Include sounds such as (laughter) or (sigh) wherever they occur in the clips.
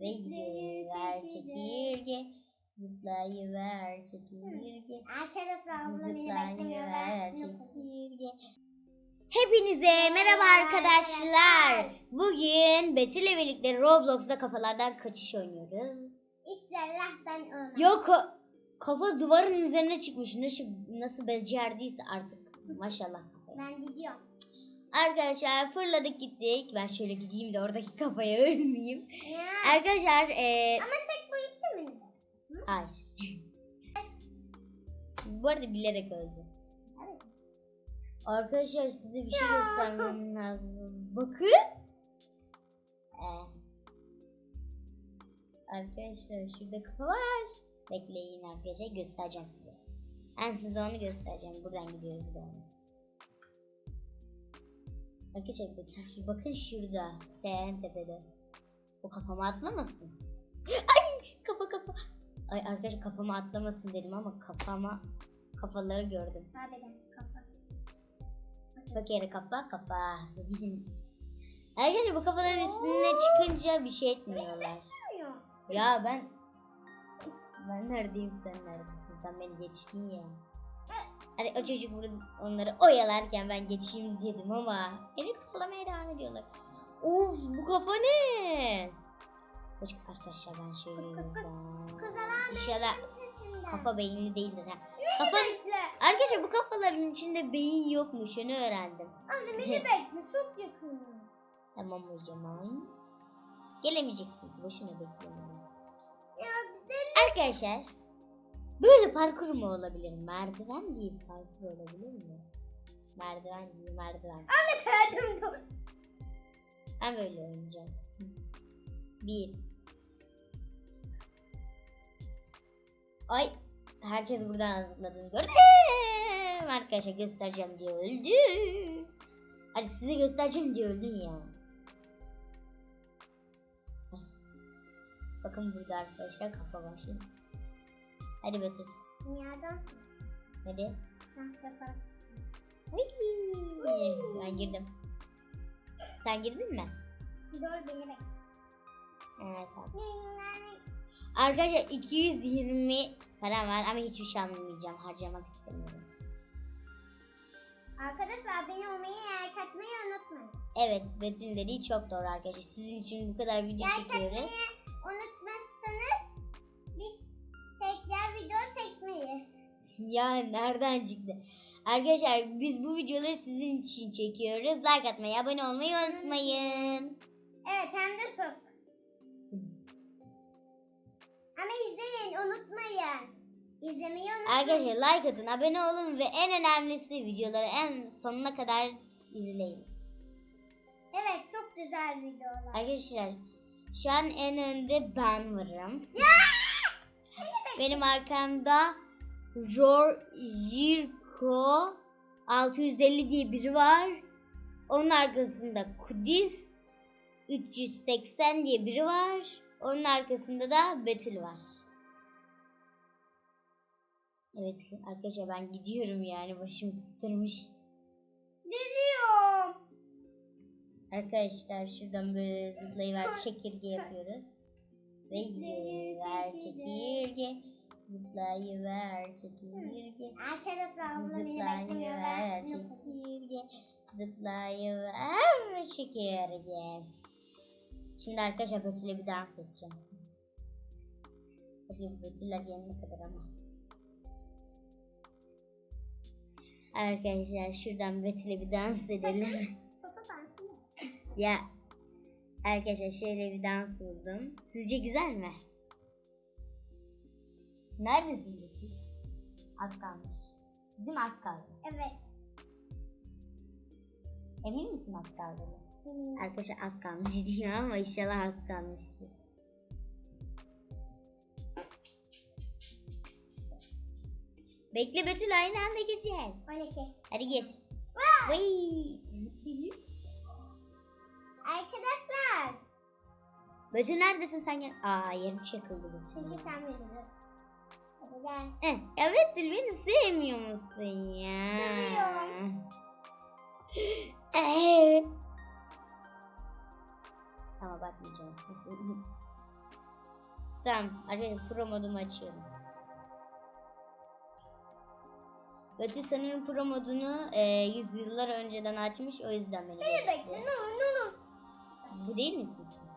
Ve gidiver çekirge. Zıplayıver çekirge. Arkadaşlar abla beni beklemiyor. Zıplayıver Ben çekirge. Hepinize merhaba arkadaşlar. Bugün Betül ile birlikte Roblox'ta kafalardan kaçış oynuyoruz. İnşallah ben ölmem. Yok ka- kafa duvarın üzerine çıkmış. Nasıl, nasıl becerdiyse artık. Maşallah. Ben gidiyorum. Arkadaşlar fırladık gittik. Ben şöyle gideyim de oradaki kafaya ölmeyeyim. Ya. Arkadaşlar eee Ama sek boyutlu mu? Hayır. Bu arada bilerek öldü. Evet. Arkadaşlar size bir şey göstermem lazım. Bakın. Ee, arkadaşlar şurada kafa var. Bekleyin arkadaşlar göstereceğim size. Ben size onu göstereceğim. Buradan gidiyoruz onu. Arkadaşlar bakın, şu, bakın şurada. En tepede. O kafama atlamasın. (gasps) Ay kafa kafa. Ay arkadaşlar kafama atlamasın dedim ama kafama kafaları gördüm. Harbiden kafa. Bak yere kafa kafa. (laughs) Arkadaşlar bu kafaların üstüne çıkınca bir şey etmiyorlar. Ya ben ben neredeyim sen neredesin? Sen beni geçtin ya. Hani o çocuk onları oyalarken ben geçeyim dedim ama beni kovalamaya devam ediyorlar. Of bu kafa ne? Çocuk arkadaşlar ben Kızalar İnşallah kafa beyinli değildir ha. Beni Kafa... Arkadaşlar bu kafaların içinde beyin yokmuş onu öğrendim. Abla beni bekle. Çok yakın. Tamam o zaman. Gelemeyeceksin. Boşuna bekliyorum. Ya. Arkadaşlar böyle parkur mu olabilir? Merdiven değil parkur olabilir mi? Merdiven değil merdiven. Ahmet hayatım dur. Ben böyle oynayacağım. Bir. Ay herkes buradan zıpladığını gördüm. Arkadaşlar göstereceğim diye öldü. Hadi size göstereceğim diye öldüm ya. Bakın burada arkadaşlar kafa şimdi. Hadi Betül. Dünyadan Hadi. dans yaparak. Whee! Ben girdim. Sen girdin mi? Dur beni bekle. Evet tamam. Arkadaşlar 220 param var ama hiçbir şey almayacağım. Harcamak istemiyorum. Arkadaşlar beni olmayı like atmayı unutmayın. Evet Betül'ün dediği çok doğru arkadaşlar. Sizin için bu kadar video Like atmayı çekiyoruz. unutmazsanız Ya nereden çıktı? Arkadaşlar biz bu videoları sizin için çekiyoruz. Like atmayı, abone olmayı unutmayın. Evet hem de çok. Ama izleyin unutmayın. İzlemeyi unutmayın. Arkadaşlar like atın, abone olun ve en önemlisi videoları en sonuna kadar izleyin. Evet çok güzel videolar. Arkadaşlar şu an en önde ben varım. Benim arkamda Jor Jirko 650 diye biri var. Onun arkasında Kudis 380 diye biri var. Onun arkasında da Betül var. Evet arkadaşlar ben gidiyorum yani başım tutturmuş. Geliyorum. Arkadaşlar şuradan böyle zıplayıver çekirge yapıyoruz. Ve gidiver çekirge. Zıplayıver çekirge. Arkadaşlar abla beni beklemiyor. Zıplayıver çekirge. Zıplayıver çekirge. Şimdi arkadaşlar Betül'e bir dans edeceğim. Bakayım Betül'ler gelene kadar ama. Arkadaşlar şuradan Betül'e bir dans edelim. Ya arkadaşlar şöyle bir dans buldum. Sizce güzel mi? Neredesin Betül? Az kalmış. Değil mi az kaldı? Evet. Emin misin az kaldığını? Hmm. Arkadaşlar az kalmış (laughs) diyor ama inşallah az kalmıştır. Bekle Betül aynı anda gireceğiz. 12. Hadi gir. Vay. Arkadaşlar. Betül neredesin sen. Aa yeri çakıldı Çünkü sen bildin. Ya Betül beni sevmiyor musun ya? Seviyorum. Ama bakmayacağım. Tamam arkadaşlar pro modumu açıyorum. Betül sanırım pro modunu e, yüzyıllar önceden açmış o yüzden beni Beni bekle ne olur ne olur. Bu değil misin sen?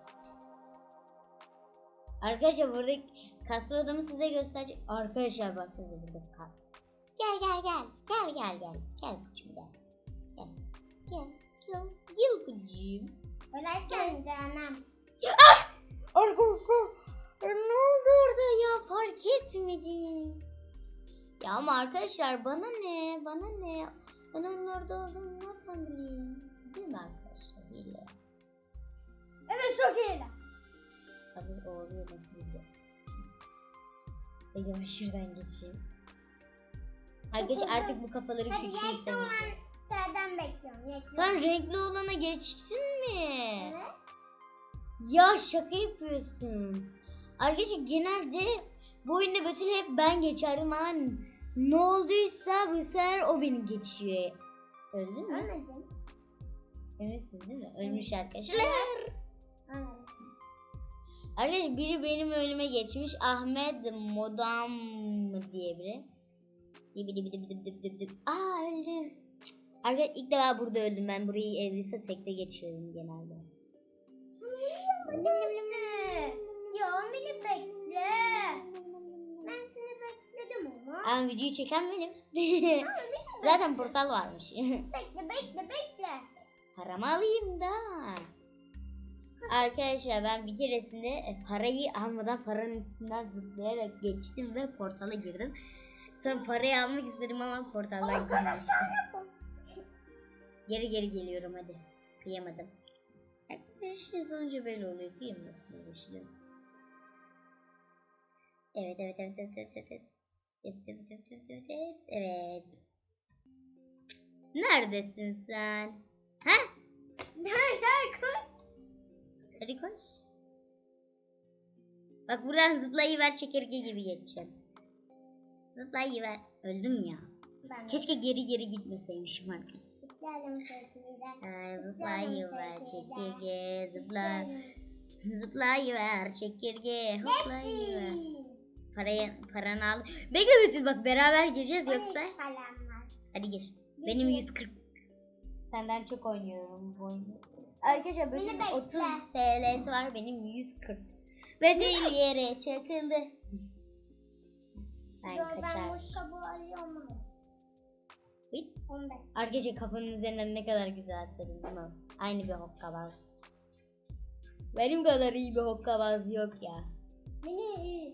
Arkadaşlar burada kaslı odamı size göstereceğim. Arkadaşlar baksanıza burada kal. Gel gel gel. Gel gel gel. Gel kucum gel. Gel. Gel. Gel. Gel kucum. Öyleyse canım. Arkadaşlar ne oldu orada ya fark etmedim. Ya ama arkadaşlar bana ne bana ne ben onun orada olduğunu nereden bileyim değil mi arkadaşlar hile. Evet çok iyi. Hadi o oluyor nasıl gidiyor. Ben şuradan geçeyim. Arkadaşlar artık bu kafaları Hadi renkli küçülsem. olan şeyden bekliyorum. Renkli Sen renkli olana geçtin mi? Evet. Ya şaka yapıyorsun. Arkadaşlar genelde bu oyunda Betül hep ben geçerim ama ne olduysa bu sefer o beni geçiyor. Öldü mü? Anladım. Eminsin değil mi? Ölmüş arkadaşlar. Anladım. Arkadaşlar biri benim önüme geçmiş. Ahmet Modam diye biri. Dibi dibi dibi dibi dibi dibi. Aa öldüm. Arkadaşlar ilk defa burada öldüm ben. Burayı evliyse tekte geçiyorum genelde. Geçti. Ya beni bekle. Ben seni bekledim ama. Ama videoyu çeken benim. (laughs) (laughs) Zaten portal varmış. (laughs) bekle bekle bekle. Paramı alayım da. Arkadaşlar ben bir keresinde e, parayı almadan paranın üstünden zıplayarak geçtim ve portala girdim. Sonra parayı almak istedim ama portaldan girmiştim. Geri geri geliyorum hadi. Kıyamadım. Arkadaşlar sonucu böyle oluyor. Kıyamıyorsunuz işte. Evet evet evet evet evet evet. Evet evet evet evet evet evet. evet. Neredesin sen? Ha? Nerede? Hadi koş. Bak buradan zıplayıver çekirge gibi geçeceğim. Zıplayıver. Öldüm ya. Ben de. Keşke geri geri gitmeseymişim arkadaşlar. Zıplayıver çekirge zıpla. Zıplayıver çekirge hoplayıver. Parayı, paranı al. Bekle Betül bak beraber gireceğiz yoksa. Hadi gir. Benim 140. Senden çok oynuyorum bu oyunu. Arkadaşlar Beni Betül'ün bekle. 30 TL'si var benim 140. Betül yere çakıldı. Ben Yo, ben kaçar. boş kabuğu alıyorum. Bit. 15. Arkadaşlar kafanın üzerinden ne kadar güzel atladın değil mi? Aynı bir hokkabaz. Benim kadar iyi bir hokkabaz yok ya. Beni iyi.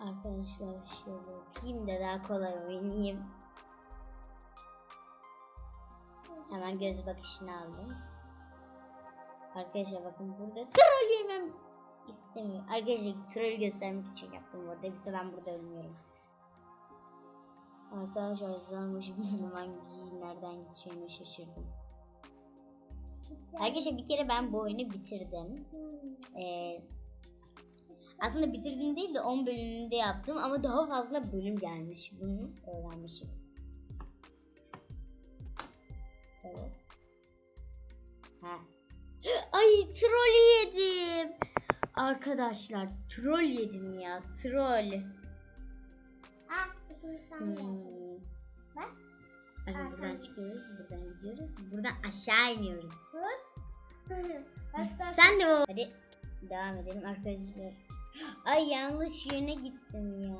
Arkadaşlar şöyle yapayım da daha kolay oynayayım. Hemen göz bakışını aldım. Arkadaşlar bakın burada troll yemem istemiyor. Arkadaşlar troll göstermek için yaptım bu arada. Yoksa ben burada ölmüyorum. Arkadaşlar zormuş bilmiyorum (laughs) hangi nereden gideceğimi şaşırdım. Arkadaşlar bir kere ben bu oyunu bitirdim. Ee, aslında bitirdim değil de 10 bölümünde yaptım ama daha fazla bölüm gelmiş. Bunu öğrenmişim. Evet. Ha. Ay troll yedim. Arkadaşlar troll yedim ya troll. Ah, ikimiz Hmm. yapıyoruz. Hadi buradan çıkıyoruz, buradan gidiyoruz, buradan aşağı iniyoruz. Sus. Hasta. Sen de o. Hadi devam edelim arkadaşlar. Ay yanlış yöne gittim ya.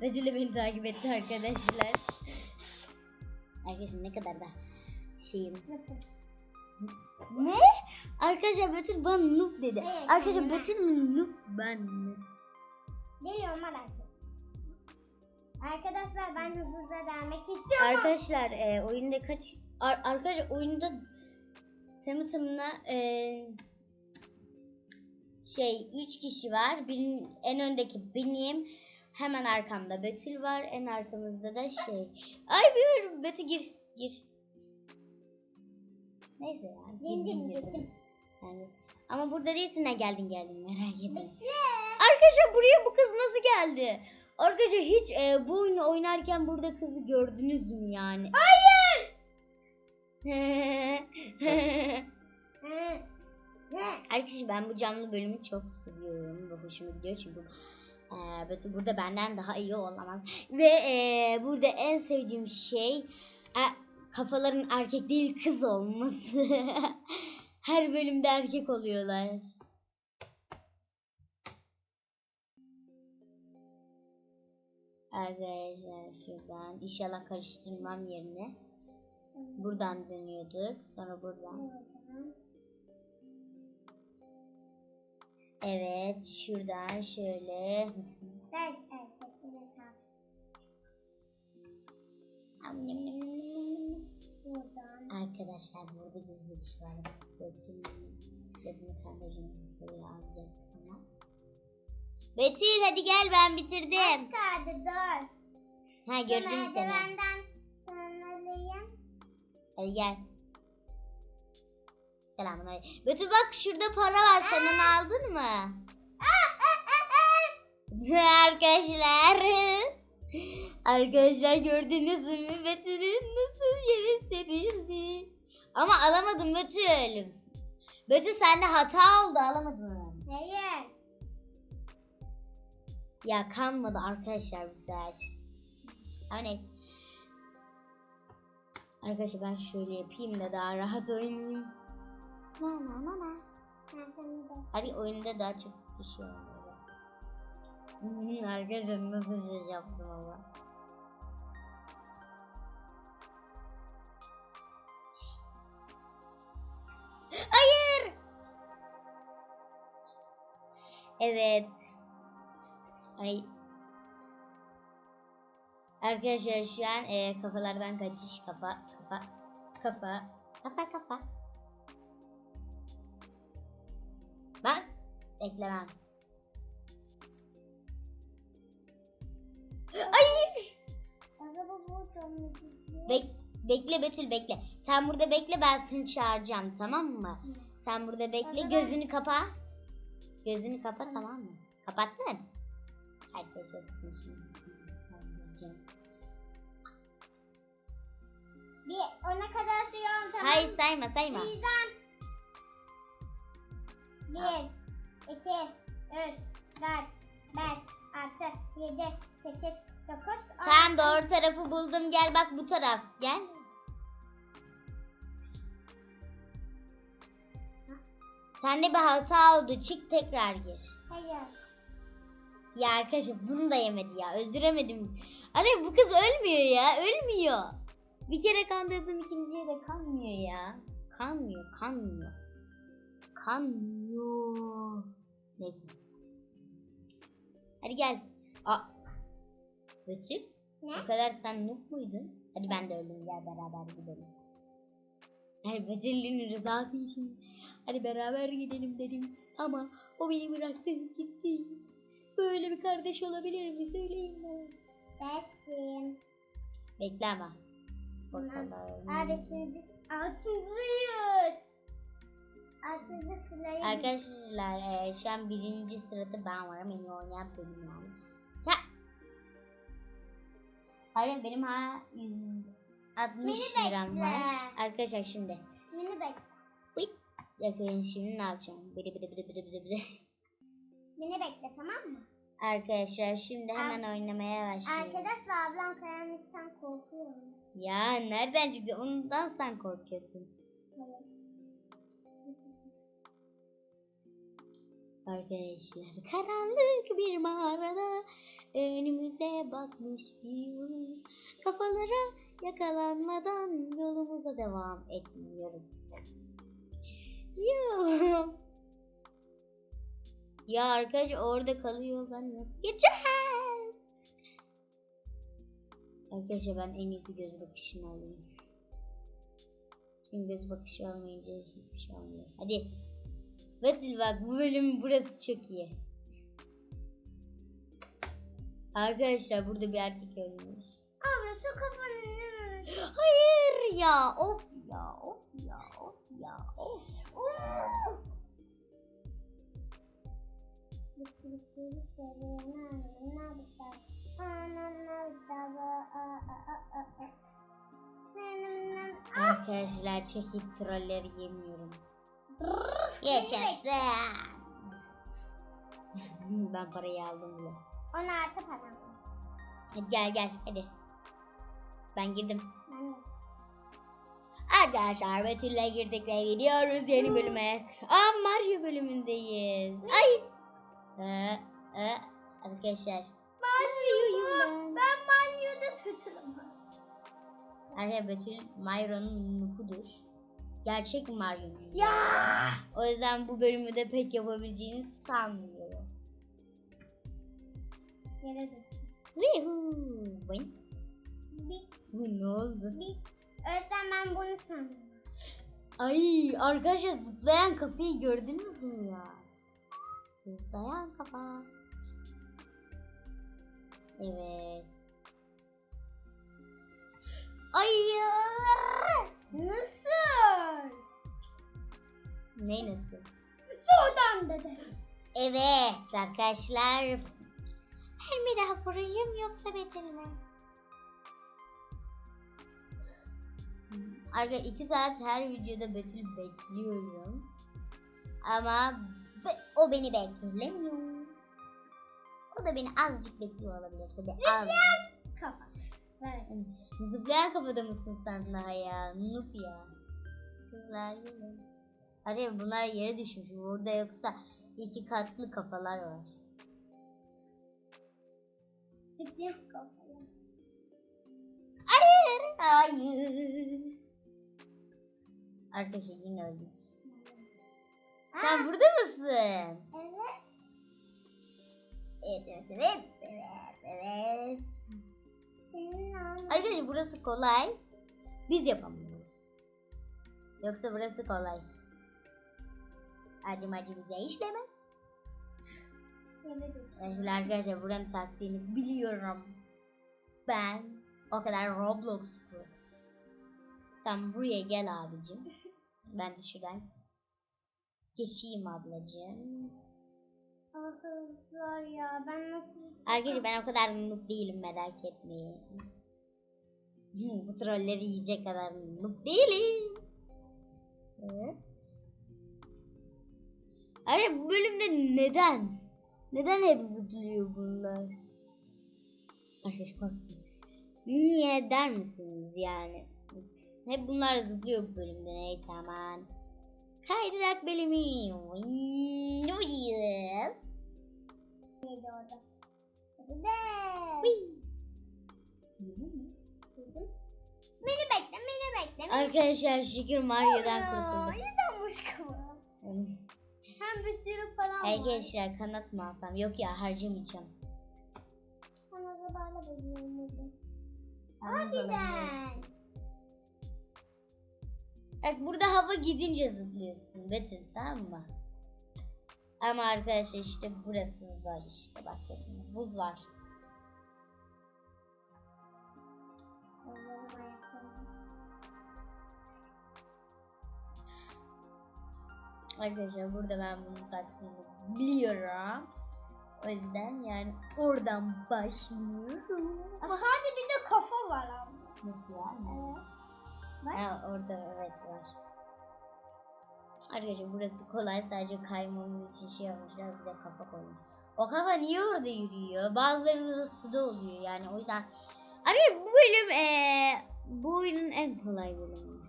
De beni takip etti arkadaşlar. Arkadaşlar ne kadar da şeyim. Ne? Arkadaşlar Betül bana noob dedi. Hayır, Arkadaşlar. Betül mü noob ben mi? Geliyorum merak etme. Arkadaşlar ben hızlıca denemek istiyorum. Arkadaşlar e, oyunda kaç Ar- arkadaşlar oyunda tamı tamına e, şey 3 kişi var. Benim en öndeki benim. Hemen arkamda Betül var. En arkamızda da şey. Ay bilmiyorum Betül gir gir. Neyse ya. Bindim, gittim. git. Ama burada değilsin ne geldin geldin merak etme. Arkadaşlar buraya bu kız nasıl geldi? Arkadaşlar hiç e, bu oyunu oynarken burada kızı gördünüz mü yani? Hayır. (laughs) Arkadaşlar ben bu canlı bölümü çok seviyorum ve hoşuma gidiyor çünkü e, Betül burada benden daha iyi olamaz. Ve e, burada en sevdiğim şey e, kafaların erkek değil kız olması. (laughs) Her bölümde erkek oluyorlar. Arkadaşlar şuradan inşallah karıştırmam yerine. Buradan dönüyorduk. Sonra buradan. Evet şuradan şöyle. Arkadaşlar burada gizli şey var. Betül Betül kardeşim buraya alacak. Betül hadi gel ben bitirdim. Az kaldı dur. Ha Şu gördüm seni. merdivenden tırmanayım. Hadi gel. Selamun aleyküm. Betül bak şurada para var. Sen onu aldın mı? (laughs) Arkadaşlar. Arkadaşlar gördünüz mü Betül'ün nasıl yere serildi. Ama alamadım Betül. Betül sende hata oldu alamadın. Hayır. Ya kalmadı arkadaşlar bu sefer. Neyse. Arkadaşlar ben şöyle yapayım da daha rahat oynayayım. Na na na na. Hadi oyunda daha çok düşüyor. Hmm, arkadaşlar nasıl şey yaptım ama. Hayır. Evet. Ay. Arkadaşlar şu an e, kafalardan kaçış kafa kafa kafa kafa kafa. Bak eklemem. Ay! Mı? Bek bekle Betül bekle. Sen burada bekle ben seni çağıracağım tamam mı? Sen burada bekle gözünü kapa. Gözünü kapa tamam mı? Kapattın? Arkadaşlar sana Bir ona kadar sayıyorum tamam. Hayır sayma sayma. Sayacağım. Bir, iki, üç, dört, beş, altı, yedi, sekiz, dokuz, on. Sen doğru tarafı buldum gel bak bu taraf gel. Sende bir hata oldu çık tekrar gir. Hayır. Ya arkadaşlar bunu da yemedi ya öldüremedim. Araya bu kız ölmüyor ya ölmüyor. Bir kere kandırdım ikinciye de kanmıyor ya. Kanmıyor kanmıyor. Kanmıyor. Neyse. Hadi gel. Aa. Betül. Ne? O kadar sen noob muydun? Hadi ben de öldüm gel beraber gidelim. Her Betül'ün rızası için. Hadi beraber gidelim dedim. Ama o beni bıraktı gitti. Böyle bir kardeş olabilir mi söyleyin bana. Beştim. Bekle ama. Bakalım. Abi şimdi altıncıyız. Altıncı sırayı. Arkadaşlar e, şu an birinci sırada ben varım. En iyi oynayan benim yani. Ya. Hayır benim ha 160 Beni liram bekle. var. Arkadaşlar şimdi. Beni bekle. Bakın şimdi ne yapacağım? Biri biri biri biri biri biri. Beni bekle tamam mı? Arkadaşlar şimdi hemen oynamaya başlıyoruz. Arkadaşlar ablam karanlıktan korkuyor. Ya nereden çıktı? Ondan sen korkuyorsun. Nasılsın? Arkadaşlar karanlık bir mağarada önümüze bakmışız. Kafalara yakalanmadan yolumuza devam etmiyoruz. Yo. Ya arkadaş orada kalıyor ben nasıl geçeceğim? Arkadaşlar ben en iyisi göz bakışını alayım. Çünkü göz bakışı olmayınca hiçbir şey olmuyor. Hadi. Betül bak bu bölüm burası çok iyi. Arkadaşlar burada bir erkek ölmüş. Abla şu kafanı Hayır ya of ya of ya of Arkadaşlar çekip trolleri yemiyorum. Yaşasın. (laughs) ben parayı aldım bile. On artı param. Hadi gel gel hadi. Ben girdim. Ben de. Arkadaşlar Betül'le girdik ve gidiyoruz yeni bölüme. Aa Mario bölümündeyiz. Ay. Ee, ee, arkadaşlar. Mario'yum ben. Ben Mario'da kötülüm. Arkadaşlar Betül Mario'nun nukudur. Gerçek Mario'nun. Ya. O yüzden bu bölümü de pek yapabileceğini sanmıyorum. Düştüm. Woohoo. Wait. Bit. Bu ne oldu? Bit. Özlem ben bunu sandım. Ay arkadaşlar zıplayan kapıyı gördünüz? Zıplayan kafa. Evet. Hayır. Nasıl? Ne nasıl? Sudan dedi. Evet arkadaşlar. Ben mi daha burayım yoksa becerime? Arkadaşlar iki saat her videoda Betül bekliyorum. Ama o beni beklemiyor. O da beni azıcık bekliyor olabilir tabii. Azıcık. Kafa. Evet. Zıplayan kafada mısın sen daha ya? Noob ya. Kızlar gelin. Araya bunlar yere düşmüş. Burada yoksa iki katlı kafalar var. Zıplayan kafa. Hayır. Hayır. Arkadaşlar yine öldüm. Sen burada mısın? Evet. Evet evet evet. Evet evet. Senin anın. Arkadaşlar burası kolay. Biz yapamıyoruz. Yoksa burası kolay. Acım acı bize işlemez. Arkadaşlar, arkadaşlar buranın taktiğini biliyorum. Ben o kadar Roblox pros. Sen buraya gel abicim. Ben de şuradan geçeyim ablacığım. Arkadaşlar ya ben nasıl... Arkadaşlar ben o kadar noob değilim merak etmeyin. Hmm, Bu trolleri yiyecek kadar noob değilim. Evet. Arkadaşlar bu bölümde neden? Neden hep zıplıyor bunlar? Arkadaşlar korktum. Niye der misiniz yani? Hep bunlar zıplıyor bu bölümde neyse aman. Kaydırak bölümü. Yes. Neydi orada? Güzel. Beni bekle, beni bekle. Arkadaşlar şükür Mario'dan kurtulduk. Neden başka var? Hem bir sürü falan var. Arkadaşlar kanat mı alsam? Yok ya harcamayacağım. Sen arabayla bekliyorum. Hadi Hadi ben. Bak burada hava gidince zıplıyorsun Betül tamam mı? Ama arkadaşlar işte burası zor işte bak buz var. Arkadaşlar burada ben bunun taktiğini biliyorum. O yüzden yani oradan başlıyorum. Aa, Sadece bir de kafa var ama. Nasıl yani? Evet. Ha, orada evet var. Arkadaşlar burası kolay sadece kaymamız için şey yapmışlar bir de kafa koymuş. O kafa niye orada yürüyor? Bazıları da suda oluyor yani o yüzden. Arkadaşlar bu bölüm eee bu oyunun en kolay bölümü.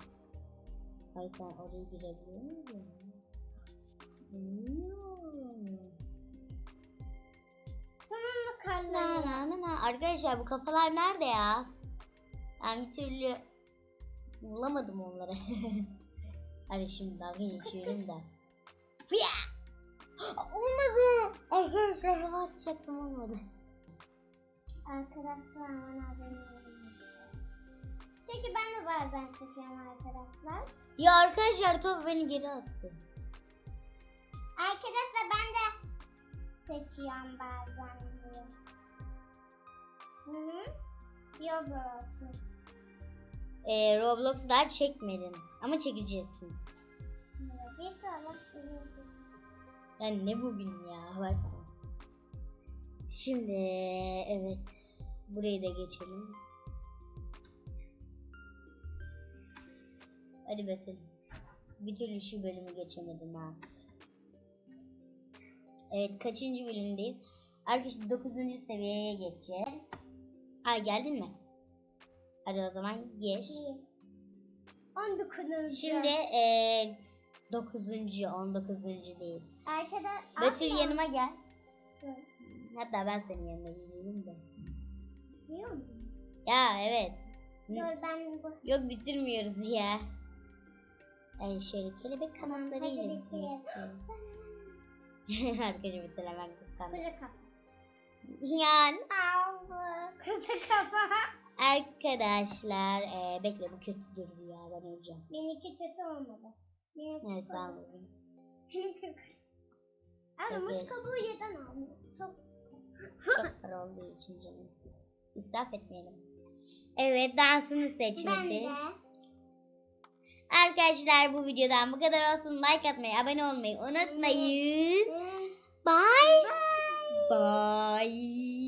Ay sen oraya girebiliyor musun? Sonunda na. Arkadaşlar bu kafalar nerede ya? Ben bir türlü bulamadım onları. (laughs) Hadi şimdi dalga geçiyorum da. Olmadı. Arkadaşlar hava atacaktım olmadı. Arkadaşlar bana benim Çünkü ben de bazen çekiyorum arkadaşlar. Ya arkadaşlar top beni geri attı. Arkadaşlar ben de seçiyorum bazen diye. Hı hı. Yok olsun. Ee, Roblox daha çekmedin. Ama çekeceksin. Yani ne bugün ya? Falan. Şimdi evet. Burayı da geçelim. Hadi Betül. Bir türlü şu bölümü geçemedim ha. Evet kaçıncı bölümdeyiz? Arkadaşlar 9. seviyeye geçeceğiz. Ay geldin mi? Hadi o zaman gir. 19. Şimdi eee 9. 19. değil. Arkada Betül Abla. yanıma gel. Dur. Hatta ben senin yanına geleyim de. Bitiyor mu? Ya evet. Dur ben bu. Yok bitirmiyoruz ya. Ay şöyle kelebek kanatlarıyla Hadi bitirmek bitirelim. istiyorum. (laughs) Arkadaşlar bitiremek kanat. Kıza kafa. Yani. Kıza kafa. Arkadaşlar eee bekle bu kötü durdu ya ben öleceğim. Benimki kötü olmadı. Benimki Evet tamam. Benimki Ama Evet. muz kabuğu yeden almıyor. Çok Çok para olduğu için canım. İsraf etmeyelim. Evet dansını ben de. Arkadaşlar bu videodan bu kadar olsun. Like atmayı, abone olmayı unutmayın. Ee, Bye. Bye.